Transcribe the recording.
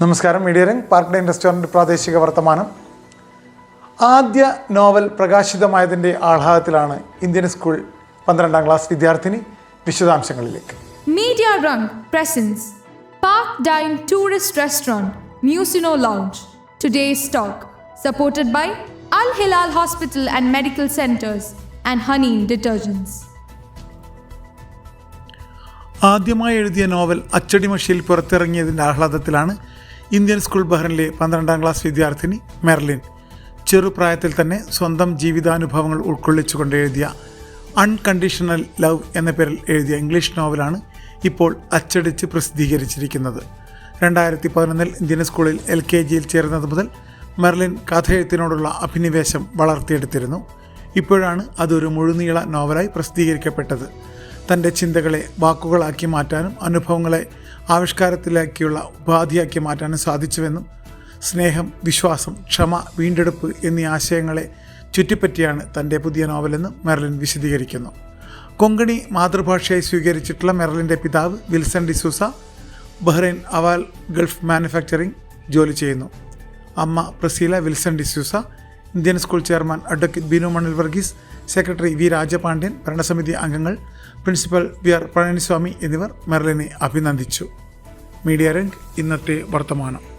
നമസ്കാരം. Media Rang park dine restaurant പ്രാദേശിക വർത്തമാനം. ആദ്യ നോവൽ പ്രകാശിതമായതിന്റെ ആഹ്ലാദത്തിലാണ് ഇന്ത്യൻ സ്കൂൾ പന്ത്രണ്ടാം ക്ലാസ് വിദ്യാർത്ഥിനി വിശദാംശങ്ങളിലേക്ക്. Media റംഗ് presence. Park dine tourist restaurant മ്യൂസിനോ lounge. Today's stock. Supported by Al Hilal hospital and medical centres and honey detergents. ആദ്യമായി എഴുതിയ നോവൽ അച്ചടിമഷിയിൽ പുറത്തിറങ്ങിയതിന്റെ ആഹ്ലാദത്തിലാണ് ഇന്ത്യൻ സ്കൂൾ ബഹ്റിനിലെ പന്ത്രണ്ടാം ക്ലാസ് വിദ്യാർത്ഥിനി മെർലിൻ ചെറുപ്രായത്തിൽ തന്നെ സ്വന്തം ജീവിതാനുഭവങ്ങൾ ഉൾക്കൊള്ളിച്ചുകൊണ്ട് എഴുതിയ അൺകണ്ടീഷണൽ ലവ് എന്ന പേരിൽ എഴുതിയ ഇംഗ്ലീഷ് നോവലാണ് ഇപ്പോൾ അച്ചടിച്ച് പ്രസിദ്ധീകരിച്ചിരിക്കുന്നത്. രണ്ടായിരത്തി പതിനൊന്നിൽ ഇന്ത്യൻ സ്കൂളിൽ എൽ കെ ജിയിൽ ചേർന്നത് മുതൽ മെർലിൻ കഥയെഴുത്തിനോടുള്ള അഭിനിവേശം വളർത്തിയെടുത്തിരുന്നു. ഇപ്പോഴാണ് അതൊരു മുഴുനീള നോവലായി പ്രസിദ്ധീകരിക്കപ്പെട്ടത്. തന്റെ ചിന്തകളെ വാക്കുകളാക്കി മാറ്റാനും അനുഭവങ്ങളെ ആവിഷ്കാരത്തിലാക്കിയുള്ള ഉപാധിയാക്കി മാറ്റാനും സാധിച്ചുവെന്നും സ്നേഹം വിശ്വാസം ക്ഷമ വീണ്ടെടുപ്പ് എന്നീ ആശയങ്ങളെ ചുറ്റിപ്പറ്റിയാണ് തന്റെ പുതിയ നോവലെന്ന് മെർലിൻ വിശദീകരിക്കുന്നു. കൊങ്കണി മാതൃഭാഷയായി സ്വീകരിച്ചിട്ടുള്ള മെർലിന്റെ പിതാവ് Wilson D'Souza Bahrain Awal Gulf manufacturing ജോലി ചെയ്യുന്നു. അമ്മ Praseela Wilson D'Souza Indian school chairman advocate Binu Manal Varghese secretary V Rajapandian ഭരണസമിതി അംഗങ്ങൾ പ്രിൻസിപ്പൽ വി ആർ പളനിസ്വാമി എന്നിവർ മെർലിനെ അഭിനന്ദിച്ചു. മീഡിയ രംഗ് ഇന്നത്തെ വർത്തമാനം.